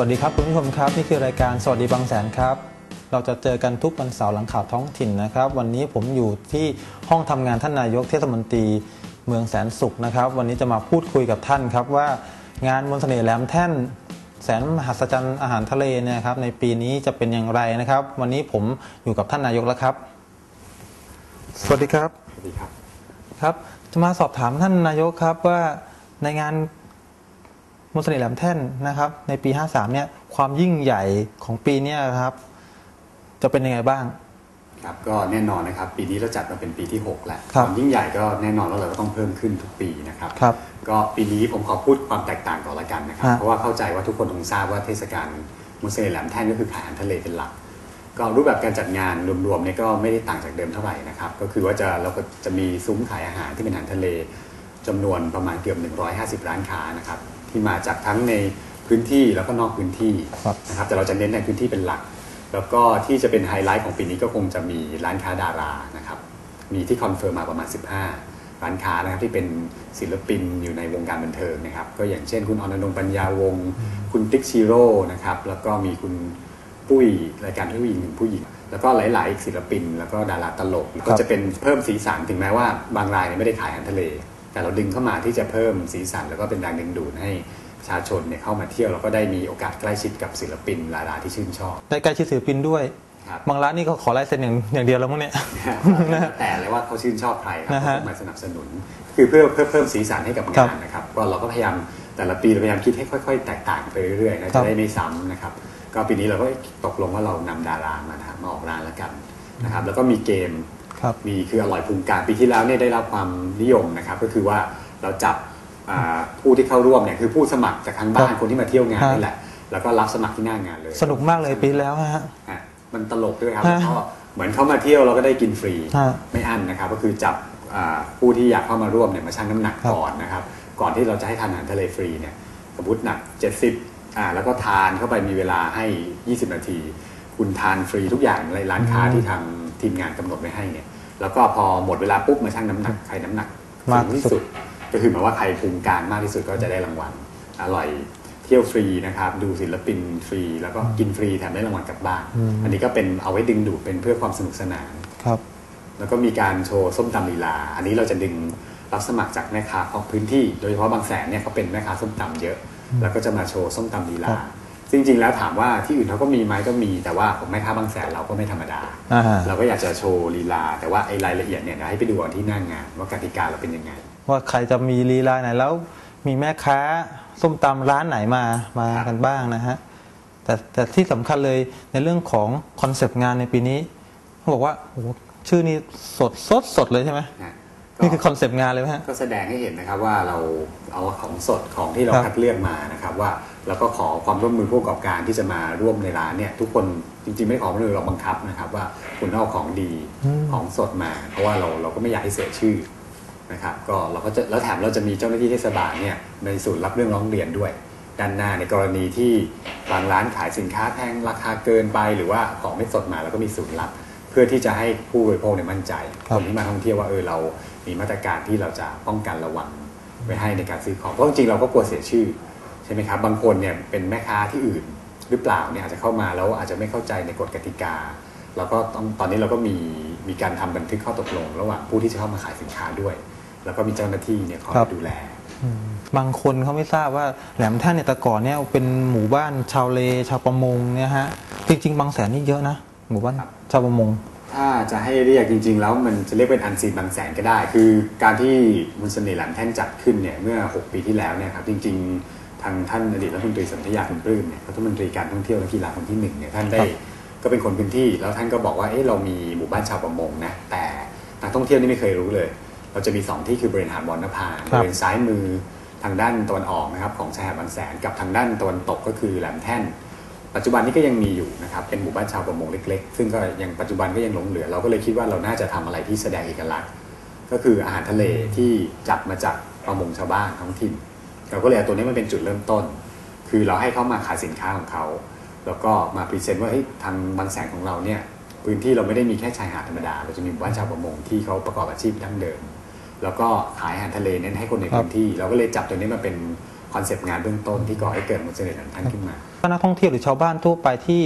สวัสดีครับคุณผู้ชมครับนี่คือรายการสวัสดีบางแสนครับ เราจะเจอกันทุกวันเสาร์หลังข่าวท้องถิ่นนะครับ วันนี้ผมอยู่ที่ห้องทำงานท่านนายกเทศมนตรีเมืองแสนสุขนะครับ วันนี้จะมาพูดคุยกับท่านครับว่างานมนต์เสน่ห์แหลมแท่น แสนมหัศจรรย์อาหารทะเลเนี่ยนะครับในปีนี้จะเป็นอย่างไรนะครับ วันนี้ผมอยู่กับท่านนายกแล้วครับ สวัสดีครับสวัสดีครับครับ จะมาสอบถามท่านนายกครับว่าในงานม นต์เสน่ห์แหลมแท่นนะครับในปี 53เนี่ยความยิ่งใหญ่ของปีเนี้ยครับ จะเป็นยังไงบ้างครับก็แน่นอนนะครับ ปีนี้เราจัดมาเป็นปีที่ 6 แล้วครับความยิ่งใหญ่ก็แน่นอนว่าเราก็ต้องเพิ่มขึ้นทุกปีนะครับครับก็ปีนี้ผมขอพูดความแตกต่างก่อนละกันนะครับฮะเพราะว่าเข้าใจว่าทุกคนคงทราบว่าเทศกาลมุสลิมแหลมแท่นก็คือขายอาหารทะเลเป็นหลัก ก็รูปแบบการจัดงานรวมๆเนี่ยก็ไม่ได้ต่างจากเดิมเท่าไหร่นะครับ ก็คือว่าจะเราก็จะมีซุ้มขายอาหารที่เป็นอาหารทะเลจำนวนประมาณเกือบ150 ร้านค้านะครับ ที่มาจากทั้งในพื้นที่แล้วก็นอกพื้นที่ครับนะครับแต่เราจะเน้นในพื้นที่เป็นหลัก แล้วก็ที่จะเป็นไฮไลท์ของปีนี้ก็คงจะมีร้านค้าดารานะครับมีที่คอนเฟิร์มมาประมาณ 15 ร้านค้านะครับที่เป็นศิลปินอยู่ในวงการบันเทิงนะครับก็อย่างเช่น คุณอนันต์ปัญญาวงศ์คุณติ๊กชิโร่นะครับแล้วก็มีคุณปุ้ยรายการผู้หญิงหนึ่งผู้หญิงแล้วก็หลาย ๆ ศิลปิน แล้วก็ดาราตลกก็จะเป็นเพิ่มสีสันถึงแม้ว่าบางรายเนี่ยไม่ได้ขายอาหารทะเล แต่เราดึงเข้ามาที่จะเพิ่มสีสัน แล้วก็เป็นแรงดึงดูดให้ประชาชนเนี่ยเข้ามาเที่ยวแล้วก็ได้มีโอกาสใกล้ชิดกับศิลปินดาราที่ชื่นชอบได้ใกล้ชิดศิลปินด้วยครับบางร้านนี่ก็ขอลายเซ็นอย่างอย่างเดียวแล้วมั้งเนี่ยแต่เลยว่าเขาชื่นชอบใครครับนะเขาฮะก็มาสนับสนุน คือเพื่อเพื่อเพิ่มสีสันให้กับครังาบนนะครับก็เราก็พยายามแต่ละปีเราพยายามคิดให้ค่อย ๆ แตกต่างไปเรื่อยๆนะครัจะบได้ไม่ซ้ำนะครับ ก็ปีนี้เราก็ตกลงว่าเรานำดารามานะครับมาออกร้านแล้วกันนะครับ แล้วก็มีเกม ครับมีคืออร่อยพุงกลางปีที่แล้วเนี่ยได้รับความนิยมนะครับก็คือว่าเราจับอ่าผู้ที่เข้าร่วมเนี่ยคือผู้สมัครจากทางบ้านครับคนที่มาเที่ยวงานครับนี่แหละ แล้วก็รับสมัครที่หน้างานเลย สนุกมากเลยปีที่แล้วฮะฮะมันตลกด้วยครับฮะแล้วก็เหมือนเขามาเที่ยวเราก็ได้กินฟรีฮะไม่อั้นนะครับก็คือจับอ่าผู้ที่อยากเข้ามาร่วมเนี่ยมาชั่งน้ำหนักครับก่อนนะครับ ก่อนที่เราจะให้ทานอาหารทะเลฟรีเนี่ยสมมติหนัก 70อ่าแล้วก็ทานเข้าไปมีเวลาให้ 20 นาที คุณทานฟรีทุกอย่างในร้านค้าที่ทาง ทีมงานกำหนดไว้ให้เนี่ยแล้วก็พอหมดเวลาปุ๊บมาชั่งน้ำหนักใครน้ำหนักมากสูงที่สุสุดดก็คือหมายว่าใครพุงกลางมากที่สุดก็จะได้รางวัลอร่อยเที่ยวฟรีนะครับดูศิลปินฟรี แล้วก็กินฟรีแถมได้รางวัลกลับบ้านอืมอันนี้ก็เป็นเอาไว้ดึงดูดเป็นเพื่อความสนุกสนานครับ แล้วก็มีการโชว์ส้มตำลีลา อันนี้เราจะดึงรับสมัครจากแม่ค้าของพื้นที่ โดยเฉพาะบางแสนเนี่ยเขาเป็นแม่ค้าส้มตำเยอะ แล้วก็จะมาโชว์ส้มตำลีลาครับซึ่ง จริงๆแล้วถามว่าที่อื่นเขาก็มีไหมก็มี แต่ว่าของแม่ค้าบางแสนเราก็ไม่ธรรมดาอ่าเราก็อยากจะโชว์ลีลา แต่ว่าไอ้รายละเอียดเนี่ยเดี๋ยวให้ไปดูกันที่หน้างงานว่ากติกาเราเป็นยังไง ว่าใครจะมีลีลาไหนแล้วมีแม่ค้าส้มตำร้านไหนมามากันบ้างนะฮะแต่แต่ที่สำคัญเลยในเรื่องของคอนเซปต์งานในปีนี้เขาบอกว่าโอ้โหชื่อนี้สดสดสดเลยใช่ไหม นะก็นี่คือคอนเซปต์งานเลยไหมฮะ ก็แสดงให้เห็นนะครับว่าเราเอาของสดของที่เราครับคัดเลือกมานะครับว่าเราก็ขอความร่วมมือผู้ประกอบการที่จะมาร่วมในร้านเนี่ยทุกคนจริงๆไม่ได้ขอความร่วมมือเราบังคับนะครับว่าคุณต้องเอาของดีของสดมา เพราะว่าเราเราก็ไม่อยากให้เสียชื่อนะครับก็เราก็จะแล้วแถมเราจะมีเจ้าหน้าที่เทศบาลเนี่ยในศูนย์รับเรื่องร้องเรียนด้วย ด้านหน้าในกรณีที่บางร้านขายสินค้าแพงราคาเกินไปหรือว่าของไม่สดมาแล้วก็มีศูนย์รับ เพื่อที่จะให้ผู้บริโภคเนี่ยมั่นใจครับคนที่มาท่องเที่ยวว่าเออเรา มีมาตรการที่เราจะป้องกันระวังไว้ให้ในการซื้อของเพราะจริงๆเราก็กลัวเสียชื่อใช่ไหมครับบางคนเนี่ยเป็นแม่ค้าที่อื่นหรือเปล่าเนี่ยอาจจะเข้ามาแล้วอาจจะไม่เข้าใจในกฎกติกาแล้วก็ต้องตอนนี้เราก็มีมีการทำบันทึกข้อตกลง ระหว่างผู้ที่จะเข้ามาขายสินค้าด้วย แล้วก็มีเจ้าหน้าที่เนี่ยคอยครับดูแลอืมบางคนเขาไม่ทราบว่าแหลมท่านเนี่ยแต่ก่อนเนี่ยเป็นหมู่บ้านชาวเลชาวประมงเนี่ยฮะจริงๆบางแสนนี่เยอะนะหมู่บ้านครับชาวประมง ถ้าจะให้เรียกจริง ๆ แล้วมันจะเรียกเป็นอันซีนบางแสนก็ได้ คือการที่มนต์เสน่ห์แหลมแท่นจัดขึ้นเนี่ยเมื่อ 6 ปีที่แล้วเนี่ยครับจริง ๆ ทางท่านอดีตรัฐมนตรีสนธิยาคุณปลื้มเนี่ยรัฐมนตรีการท่องเที่ยวและกีฬาคนที่หนึ่งเนี่ยท่านได้ครับก็เป็นคนพื้นที่แล้วท่านก็บอกว่าเอ๊ะเรามีหมู่บ้านชาวประมงนะแต่นักท่องเที่ยวนี่ไม่เคยรู้เลย เราจะมีสองที่คือบริเวณหาดบอลนภาครับบริเวณซ้ายมือทางด้านตะวันออกนะครับของชายหาดบางแสนกับทางด้านตะวันตกก็คือแหลมแท่น ปัจจุบันนี้ก็ยังมีอยู่นะครับเป็นหมู่บ้านชาวประมงเล็กๆ ซึ่งก็ยังปัจจุบันก็ยังหลงเหลือ เราก็เลยคิดว่าเราน่าจะทำอะไรที่แสดงเอกลักษณ์ ก็คืออาหารทะเลที่จับมาจากประมงชาวบ้านท้องถิ่น เราก็เลยเอาตัวนี้มันเป็นจุดเริ่มต้น คือเราให้เขามาขายสินค้าของเขาแล้วก็มาพรีเซนต์ว่าเฮ้ยทางบางแสนของเราเนี่ยพื้นที่เราไม่ได้มีแค่ชายหาดธรรมดา เราจะมีหมู่บ้านชาวประมงที่เขาประกอบอาชีพดั้งเดิม แล้วก็ขายอาหารทะเลเน้นให้คนในพื้นที่ เราก็เลยจับตัวนี้มาเป็นคอนเซปต์งานเบื้องต้นที่ก่อให้เกิดมนต์เสน่ห์ท่านขึ้นมา ก็นักท่องเที่ยวหรือชาวบ้านทั่วไปที่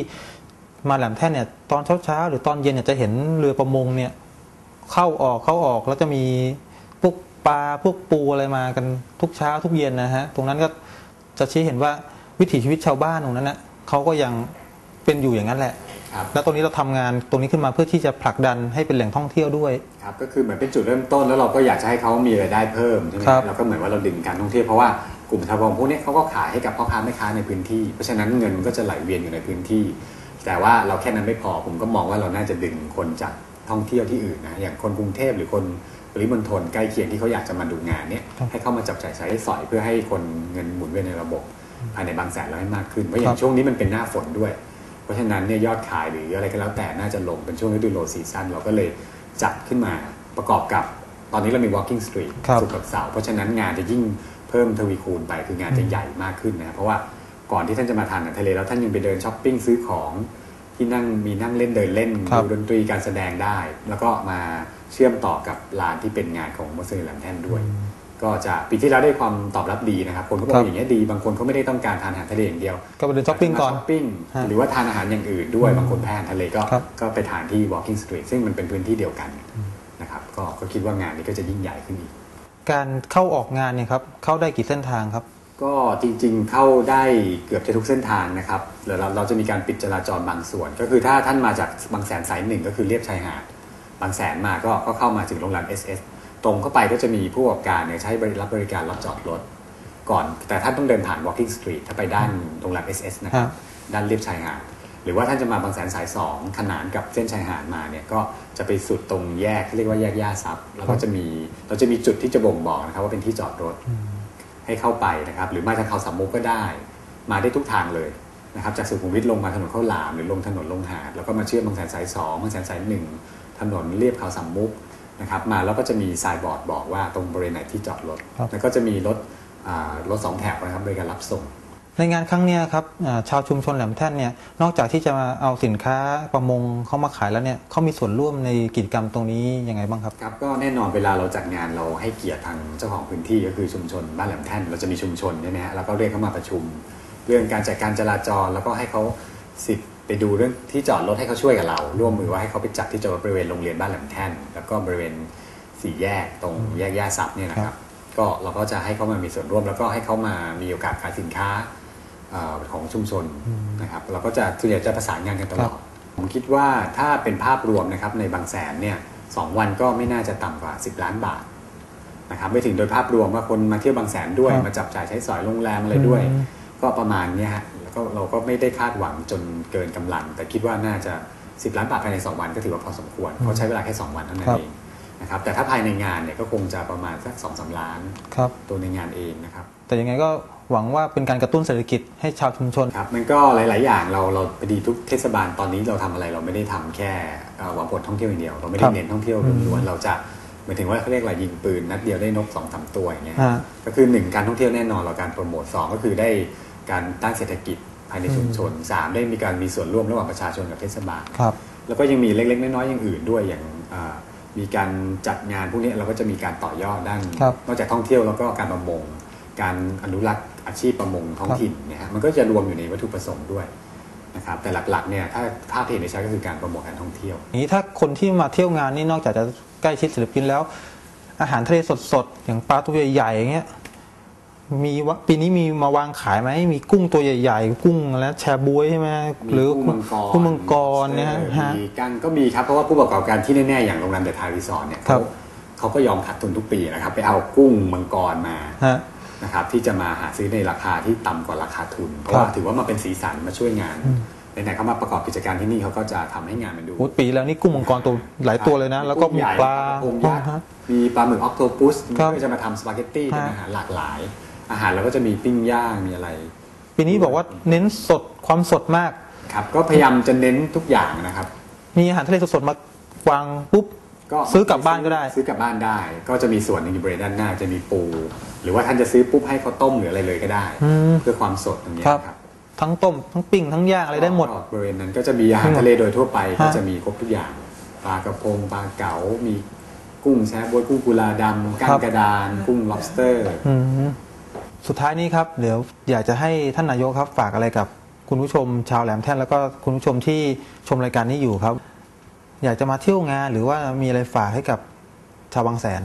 มาแหลมแท่นเนี่ยตอนเช้าๆหรือตอนเย็นเนี่ยจะเห็นเรือประมงเนี่ยเข้าออกเข้าออกแล้วจะมีพวกปลาพวกปูอะไรมากันทุกเช้าทุกเย็นนะฮะตรงนั้นก็จะชี้เห็นว่าวิถีชีวิตชาวบ้านตรงนั้นนะเขาก็ยังเป็นอยู่อย่างนั้นแหละครับแล้วตรงนี้เราทำงานตรงนี้ขึ้นมาเพื่อที่จะผลักดันให้เป็นแหล่งท่องเที่ยวด้วยครับก็คือเหมือนเป็นจุดเริ่มต้นแล้วเราก็อยากจะให้เขามีรายได้เพิ่มใช่ไหมครับเราก็เหมือนว่าเราดึงการท่องเที่ยวเพราะว่า กลุ่มชาวประมงพวกนี้เขาก็ขายให้กับพ่อค้าแม่ค้าในพื้นที่ เพราะฉะนั้นเงินมันก็จะไหลเวียนอยู่ในพื้นที่ แต่ว่าเราแค่นั้นไม่พอผมก็มองว่าเราน่าจะดึงคนจากท่องเที่ยวที่อื่นนะอย่างคนกรุงเทพหรือคนปริมณฑลใกล้เคียงที่เขาอยากจะมาดูงานเนี้ยครับให้เข้ามาจับจ่ายใช้สอยเพื่อให้คนเงินหมุนเวียนในระบบภายในบางแสนเราให้มากขึ้นเพราะอย่าครังบช่วงนี้มันเป็นหน้าฝนด้วย เพราะฉะนั้นเนี่ยยอดขายหรืออะไรก็แล้วแต่น่าจะลงเป็นช่วงฤดูโลซีซันเราก็เลยจัดขึ้นมาประกอบกับตอนนี้เรามี walking street ครับศุกร์กับเสาร์เพราะฉะนั้นงานจะยิ่ง เพิ่มทวีคูณไปคืองานจะใหญ่มากขึ้นนะเพราะว่าก่อนที่ท่านจะมาทานอาหารทะเลแล้วท่านยังไปเดินช้อปปิ้งซื้อของที่นั่งมีนั่งเล่นเดินเล่นครับดูดนตรีการแสดงได้ แล้วก็มาเชื่อมต่อกับลานที่เป็นงานของมอสเซอร์แลมแทนด้วย ก็จะปีที่แล้วได้ความตอบรับดีนะครับ คนก็บอครักบอย่างนี้ยดี บางคนเขาไม่ได้ต้องการทานอาหารทะเลอย่างเดียว ก็ไปเดินช้อปปิ้งก่อนช้อปปิ้งฮะหรือว่าทานอาหารอย่างอื่นด้วย บางคนแพ้อาหารทะเลก็ครับก็ไปทานที่ Walking Street ซึ่งมันเป็นพื้นที่เดียวกันนะครับก็ก็คิดว่างานนี้ก็จะยิ่งใหญ่ขึ้นอีก การเข้าออกงานเนี่ยครับเข้าได้กี่เส้นทางครับ ก็จริงๆเข้าได้เกือบจะทุกเส้นทางนะครับเดี๋ยวเราเราจะมีการปิดจราจรบางส่วน ก็คือถ้าท่านมาจากบางแสนสายหนึ่งก็คือเรียบชายหาดบางแสนมาก็ก็เข้ามาถึงโรงแรม SS ตรงเข้าไปก็จะมีผู้ประกอบการเนี่ยใช้บริรับบริการรับจอดรถก่อน แต่ท่านต้องเดินผ่าน Walking Street ถ้าไปด้านโรงแรม SS นะครับฮะด้านเลียบชายหาด หรือว่าท่านจะมาบางแสนสายสองขนานกับเส้นชายหาดมาเนี่ยก็จะไปสุดตรงแยกที่เรียกว่าแยกย่าซับแล้วก็จะมีเราจะมีจุดที่จะบ่งบอกนะครับว่าเป็นที่จอดรถให้เข้าไปนะครับ หรือมาทางเขาสามมุกก็ได้ มาได้ทุกทางเลยนะครับจากสุขุมวิทลงมาถนนข้าวหลามหรือลงถนนลงหาดแล้วก็มาเชื่อมบางแสนสายสองบางแสนสายหนึ่งถนนเรียบเขาสามมุกนะครับ มาแล้วก็จะมีทรายบอร์ดบอกว่าตรงบริเวณไหนที่จอดรถครับแล้วก็จะมีรถอ่ารถสองแถวนะครับบริการรับส่ง ในงานครั้งเนี้ยครับอ่าชาวชุมชนแหลมแท่นเนี่ยนอกจากที่จะมาเอาสินค้าประมงเข้ามาขายแล้วเนี่ยเขามีส่วนร่วมในกิจกรรมตรงนี้ยังไงบ้างครับครับ ก็แน่นอนเวลาเราจัดงานเราให้เกียรติทางเจ้าของพื้นที่ก็คือชุมชนบ้านแหลมแท่นเราจะมีชุมชนใช่ไหมฮะแล้วก็เรียกเข้ามาประชุม เรื่องการจัดการจราจรแล้วก็ให้เขาสิทธิ์ไปดูเรื่องที่จอดรถให้เขาช่วยกับเรา ร่วมมือว่าให้เขาไปจัดที่จอดรถบริเวณโรงเรียนบ้านแหลมแท่นแล้วก็บริเวณสี่แยกตรงแยกย่าซับเนี่ยนะครับก็เราก็จะให้เขามามีส่วนร่วมแล้วก็ให้เขามามีโอกาสขายสินค้าเอ่อ ของชุมชนนะครับเราก็จะส่วนใหญ่จะประสานงานกันตลอดผมคิดว่าถ้าเป็นภาพรวมนะครับในบางแสนเนี่ยสองวันก็ไม่น่าจะต่ำกว่า 10 ล้านบาทนะครับไม่ถึงโดยภาพรวมว่าคนมาเที่ยวบางแสนด้วยครับมาจับจ่ายใช้สอยโรงแรมอะไรด้วยอืมก็ประมาณเนี้ยฮะแล้วก็เราก็ไม่ได้คาดหวังจนเกินกำลัง แต่คิดว่าน่าจะ 10 ล้านบาทภายใน 2 วันก็ถือว่าพอสมควรเพราะใช้เวลาแค่ 2 วันเท่านั้นครับเองนะครับแต่ถ้าภายในงานเนี่ยก็คงจะประมาณสัก2อสล้านครับตัวในงานเองนะครับแต่ยังไงก็ หวังว่าเป็นการกระตุ้นเศรษฐกิจให้ชาวชุมชนครับมันก็หลาย ๆ อย่างเราเราพอดีทุกเทศบาลตอนนี้เราทำอะไรเราไม่ได้ทำแค่เอ่อหวังผลท่องเที่ยวอย่างเดียว เราไม่คได้รับเน้นท่องเที่ยวล้วนๆเราจะหมายถึงว่าเขาเรียกอะไรยิงปืนนัดเดียวได้นกสองสามตัวอย่างเงี้ยฮะก็คือหนึ่งการท่องเที่ยวแน่นอนเราการโปรโมทสองก็คือได้การตั้งเศรษฐกิจภายในชุมชนสามได้มีการมีส่วนร่วมระหว่างประชาชนกับเทศบาลครับแล้วก็ยังมีเล็ก ๆ น้อย ๆ อย่างอื่นด้วยอย่างอ่ามีการจัดงานพวกนี้เราก็จะมีการต่อยอดด้านครับนอกจากท่องเที่ยวแล้วก็การประมง การอนุรักษ์ อาชีพประมงท้องถิ่นเนี่ยฮะมันก็จะรวมอยู่ในวัตถุประสงค์ด้วยนะครับแต่หลักๆเนี่ยถ้าภาพที่เห็นได้ชัดก็คือการโปรโมทการท่องเที่ยวนี้ถ้าคนที่มาเที่ยวงานนี่นอกจากจะใกล้ชิดศิลปินแล้ว อาหารทะเลสดๆอย่างปลาตัวใหญ่ๆอย่างเงี้ยมีวะปีนี้มีมาวางขายไหมมีกุ้งตัวใหญ่ ๆ กุ้งแล้วแชบวยใช่ไหมหรือมีกุ้งมังกรกุ้งมังกรเนี่ยออฮะมีกั้งก็มีครับเพราะว่าผู้ประกอบการที่แน่ๆอย่างโรงแรมเดอะทารีสอร์ทเนี่ยครัเขาบเขาก็ยอมขาดทุนทุกปีนะครับไปเอากุ้งมังกรมาฮะ นะครับที่จะมาหาซื้อในราคาที่ต่ำกว่าราคาทุน เพราะครับว่าถือว่ามาเป็นสีสันมาช่วยงานไหนๆเขามาประกอบกิจการที่นี่เขาก็จะทำให้งานมันดูโอ้ปีแล้วนี่กุ้งมังกรตัวหลายตัวเลยนะ แล้วก็มีใหญ่ปลาโงยักษ์ฮะมีปลาหมึกออกโตปุสครับเพื่อจะมาทำสปาเกตตี้เป็นฮะอาหารหลากหลาย อาหารเราก็จะมีปิ้งย่างมีอะไร ปีนี้บอกว่าเน้นสดความสดมากครับก็พยายามจะเน้นทุกอย่างนะครับ มีอาหารทะเลสดๆมาวางปุ๊บ ก็ซื้อกลับบ้านก็ได้ ซื้อกลับบ้านได้ ก็จะมีส่วนหนึ่งอยู่บริเวณด้านหน้าจะมีปู หรือว่าท่านจะซื้อปุ๊บให้เขาต้มหรืออะไรเลยก็ได้ อืม เพื่อความสดตรงนี้ครับ ครับทั้งต้ม ทั้งปิ้ง ทั้งย่างอะไรได้หมด ก็บริเวณนั้นก็จะมีอาหารทะเลโดยทั่วไปฮะ ก็จะมีครบทุกอย่างปลากระพงปลาเก๋ามีกุ้งแช่บวยกุ้งกุลาดำก้างกระดาน กุ้ง lobster อืมสุดท้ายนี้ครับเดี๋ยวอยากจะให้ท่านนายกครับฝากอะไรกับคุณผู้ชมชาวแหลมแท่นแล้วก็คุณผู้ชมที่ชมรายการนี้อยู่ครับ อยากจะมาเที่ยวงานหรือว่ามีอะไรฝากให้กับชาวบางแสน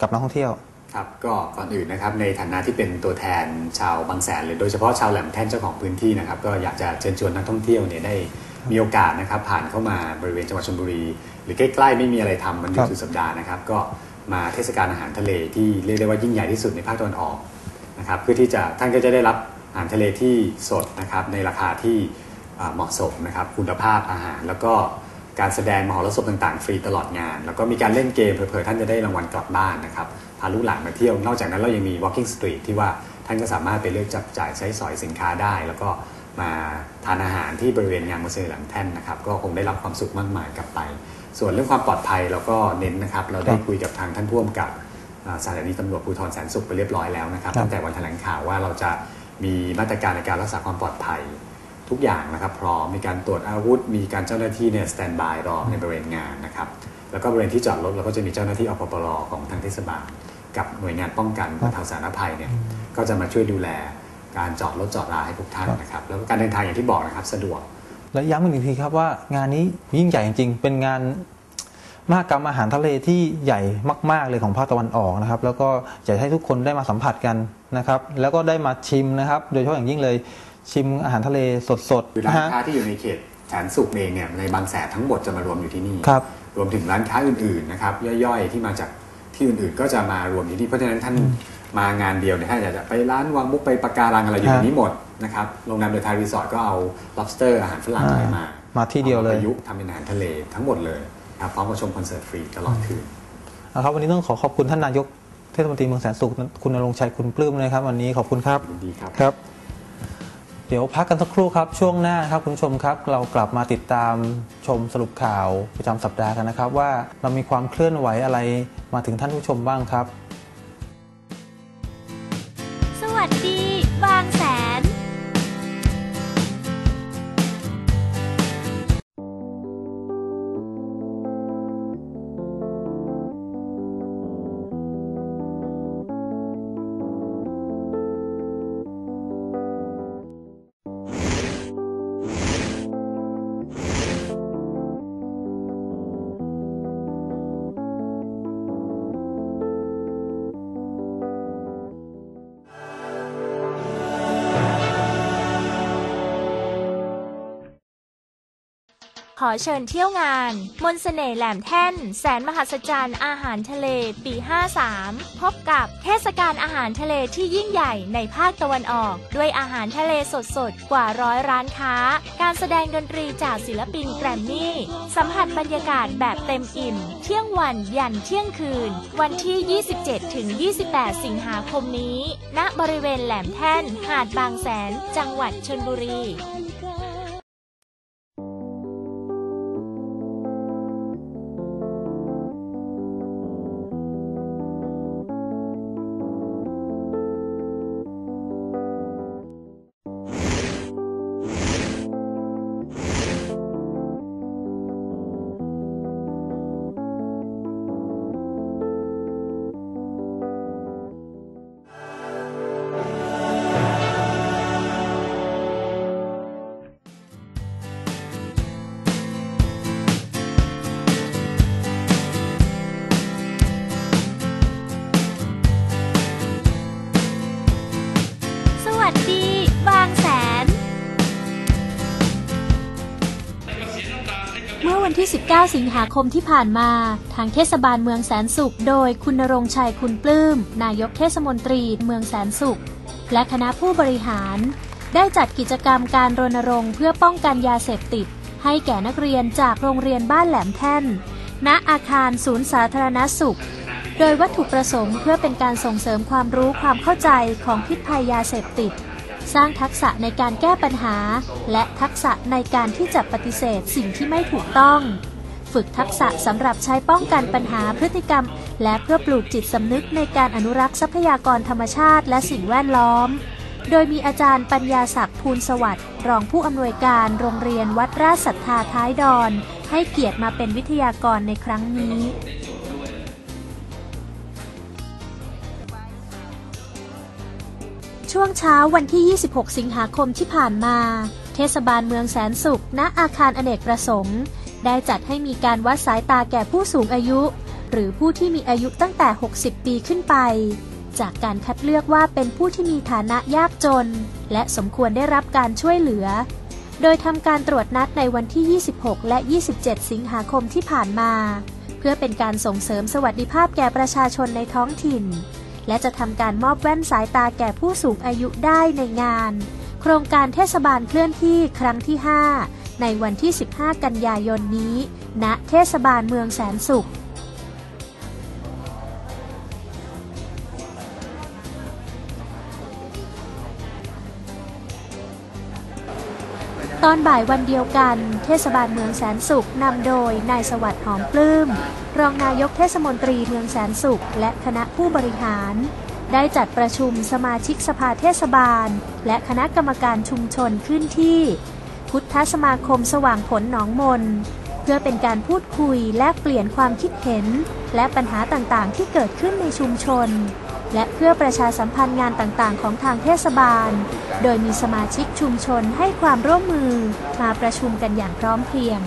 กับนักท่องเที่ยวครับก็ก่อนอื่นนะครับในฐานะที่เป็นตัวแทนชาวบางแสนเลยโดยเฉพาะชาวแหลมแท่นเจ้าของพื้นที่นะครับ ก็อยากจะเชิญชวนนักท่องเที่ยวเนี่ยได้มีโอกาสนะครับผ่านเข้ามาบริเวณจังหวัดชลบุรี หรือใกล้ๆไม่มีอะไรทำมันหยุครัดบสุดสัปดาห์นะครับ ก็มาเทศกาลอาหารทะเลที่เรียกได้ว่ายิ่งใหญ่ที่สุดในภาคตะวันออกนะครับเพื่อที่จะท่านก็จะได้รับอาหารทะเลที่สดนะครับในราคาที่เหมาะสมนะครับคุณภาพอาหารแล้วก็ การแสดงมหรสพต่างๆ ฟรีตลอดงาน แล้วก็มีการเล่นเกมเผื่อๆท่านจะได้รางวัลกลับบ้านนะครับพาลูกหลานมาเที่ยว นอกจากนั้นเรายังมี walking street ที่ว่าท่านก็สามารถไปเลือกจับจ่ายใช้สอยสินค้าได้ แล้วก็มาทานอาหารที่บริเวณงานมอเตอร์แหลมแท่นนะครับ ก็คงได้รับความสุขมากมายกลับไป ส่วนเรื่องความปลอดภัยเราก็เน้นนะครับ เราได้คุยกับทางท่านผู้กำกับสถานีตำรวจภูธรแสนสุขไปเรียบร้อยแล้วนะครับตั้งแต่วันแถลงข่าวว่าเราจะมีมาตรการในการรักษาความปลอดภัย ทุกอย่างนะครับพร้อมมีการตรวจอาวุธ มีการเจ้าหน้าที่เนี่ยสแตนบายรอในบริเวณงานนะครับแล้วก็บริเวณที่จอดรถเราก็จะมีเจ้าหน้าที่อปปรของทางเทศบาลกับหน่วยงานป้องกันบรรเทาสาธารณภัยเนี่ยก็จะมาช่วยดูแลการจอดรถจอดราให้พวกท่านนะครับแล้วก็การเดินทางอย่างที่บอกนะครับสะดวก และย้ำอีกทีครับว่างานนี้ยิ่งใหญ่จริงๆ เป็นงานมหกรรมอาหารทะเลที่ใหญ่มาก ๆ เลยของภาคตะวันออกนะครับ แล้วก็อยากให้ทุกคนได้มาสัมผัสกันนะครับ แล้วก็ได้มาชิมนะครับ โดยเฉพาะอย่างยิ่งเลย ชิมอาหารทะเลสดคือๆร้านะนฮะ ค้าที่อยู่ในเขตแสนสุขเองเนี่ยในบางแสนทั้งหมดจะมารวมอยู่ที่นี่ครับรวมถึงร้านค้าอื่นๆนะครับย่อยๆที่มาจากที่อื่นๆ ก็จะมารวมอยู่ที่นี่เพราะฉะนั้นท่านมางานเดียวเนี่ยท่านอยากจะไปร้านวางมุกไปปะการังอะไรอยู่ในนี้หมดนะครับโรงแรมเดอะไทยรีสอร์ทก็เอา lobster อาหารฝรั่งอะไรมามาที่เดียวเลยอามาประยุกต์ทำเป็นอาหารทะเลทั้งหมดเลยครับพร้อมกับชมคอนเสิร์ตฟรีตลอดคืน นะครับวันนี้ต้องขอขอบคุณท่านนายกเทศมนตรีเมืองแสนสุขคุณนรงค์ชัยคุณปลื้มนะครับ วันนี้ขอบคุณครับยินดีครับ ครับ เดี๋ยวพักกันสักครู่ครับ ช่วงหน้าครับคุณผู้ชมครับ เรากลับมาติดตามชมสรุปข่าวประจำสัปดาห์กันนะครับ ว่าเรามีความเคลื่อนไหวอะไรมาถึงท่านผู้ชมบ้างครับ ขอเชิญเที่ยวงาน มนต์เสน่ห์แหลมแท่น แสนมหัศจรรย์อาหารทะเลปี 53 พบกับเทศกาลอาหารทะเลที่ยิ่งใหญ่ในภาคตะวันออก ด้วยอาหารทะเลสดๆ กว่าร้อยร้านค้า การแสดงดนตรีจากศิลปินแกรมมี่ สัมผัสบรรยากาศแบบเต็มอิ่ม เที่ยงวันยันเที่ยงคืน วันที่ 27 ถึง 28 สิงหาคมนี้ ณบริเวณแหลมแท่น หาดบางแสน จังหวัดชลบุรี ที่ 19 สิงหาคมที่ผ่านมา ทางเทศบาลเมืองแสนสุข โดยคุณนรงชัยคุณปลื้ม นายกเทศมนตรีเมืองแสนสุข และคณะผู้บริหาร ได้จัดกิจกรรมการรณรงค์เพื่อป้องกันยาเสพติด ให้แก่นักเรียนจากโรงเรียนบ้านแหลมแท่น ณ อาคารศูนย์สาธารณสุข โดยวัตถุประสงค์เพื่อเป็นการส่งเสริมความรู้ความเข้าใจของพิษภัยยาเสพติด สร้างทักษะในการแก้ปัญหา และทักษะในการที่จะปฏิเสธสิ่งที่ไม่ถูกต้อง ฝึกทักษะสำหรับใช้ป้องกันปัญหาพฤติกรรม และเพื่อปลูกจิตสำนึกในการอนุรักษ์ทรัพยากรธรรมชาติ และสิ่งแวดล้อม โดยมีอาจารย์ปัญญาศักดิ์ภูลสวัสดิ์รองผู้อำนวยการโรงเรียนวัดราชศรัทธาท้ายดอน ให้เกียรติมาเป็นวิทยากรในครั้งนี้ ช่วงเช้าวันที่ 26 สิงหาคมที่ผ่านมา เทศบาลเมืองแสนสุข ณ อาคารอเนกประสงค์ ได้จัดให้มีการวัดสายตาแก่ผู้สูงอายุ หรือผู้ที่มีอายุตั้งแต่ 60 ปีขึ้นไป จากการคัดเลือกว่าเป็นผู้ที่มีฐานะยากจน และสมควรได้รับการช่วยเหลือ โดยทำการตรวจนัดในวันที่ 26 และ 27 สิงหาคมที่ผ่านมา เพื่อเป็นการส่งเสริมสวัสดิภาพแก่ประชาชนในท้องถิ่น และจะทำการมอบแว่นสายตาแก่ผู้สูงอายุได้ในงาน โครงการเทศบาลเคลื่อนที่ครั้งที่ 5 ในวันที่ 15 กันยายนนี้ ณ เทศบาลเมืองแสนสุขตอนบ่ายวันเดียวกัน เทศบาลเมืองแสนสุขนำโดยนายสวัสดิ์หอมปลื้ม รองนายกเทศมนตรีเมืองแสนสุข และคณะผู้บริหาร ได้จัดประชุมสมาชิกสภาเทศบาล และคณะกรรมการชุมชนขึ้นที่ พุทธสมาคมสว่างผลหนองมน เพื่อเป็นการพูดคุยแลกเปลี่ยนความคิดเห็น และปัญหาต่างๆ ที่เกิดขึ้นในชุมชน และเพื่อประชาสัมพันธ์งานต่างๆ ของทางเทศบาล โดยมีสมาชิกชุมชนให้ความร่วมมือมาประชุมกันอย่างพร้อมเพรียง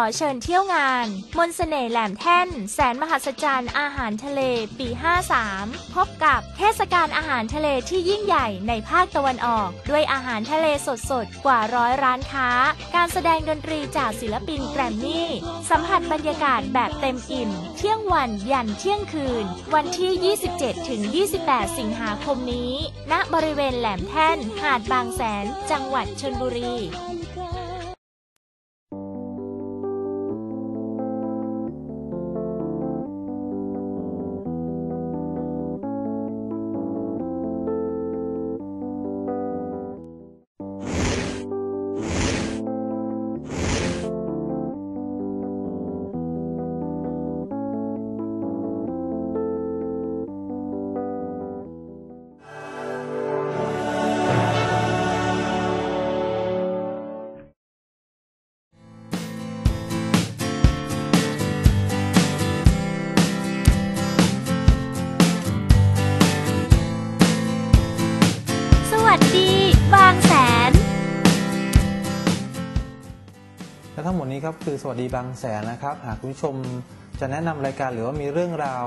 อเชิญเที่ยวงาน มนต์เสน่ห์แหลมแท่น แสนมหัศจรรย์อาหารทะเล ปี 53 พบกับเทศกาลอาหารทะเลที่ยิ่งใหญ่ในภาคตะวันออก ด้วยอาหารทะเลสดๆ กว่าร้อยร้านค้า การแสดงดนตรีจากศิลปินแกรมมี่ สัมผัสบรรยากาศแบบเต็มอิ่ม เที่ยงวันยันเที่ยงคืน วันที่ 27 ถึง 28 สิงหาคมนี้ ณบริเวณแหลมแท่น หาดบางแสน จังหวัดชลบุรี ครับคือสวัสดีบางแสนนะครับ หากคุณผู้ชมจะแนะนำรายการหรือว่ามีเรื่องราว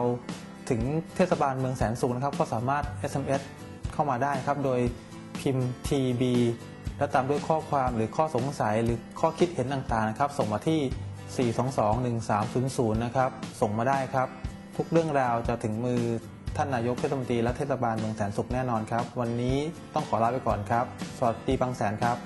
ถึงเทศบาลเมืองแสนสุขนะครับ ก็สามารถ SMS เข้ามาได้ครับ โดยพิมพ์ TB แล้วตามด้วยข้อความหรือข้อสงสัยหรือข้อคิดเห็นต่างๆนะครับ ส่งมาที่ 4221300 นะครับ ส่งมาได้ครับ ทุกเรื่องราวจะถึงมือท่านนายกเทศมนตรีและเทศบาลเมืองแสนสุขแน่นอนครับ วันนี้ต้องขอลาไปก่อนครับ สวัสดีบางแสนครับ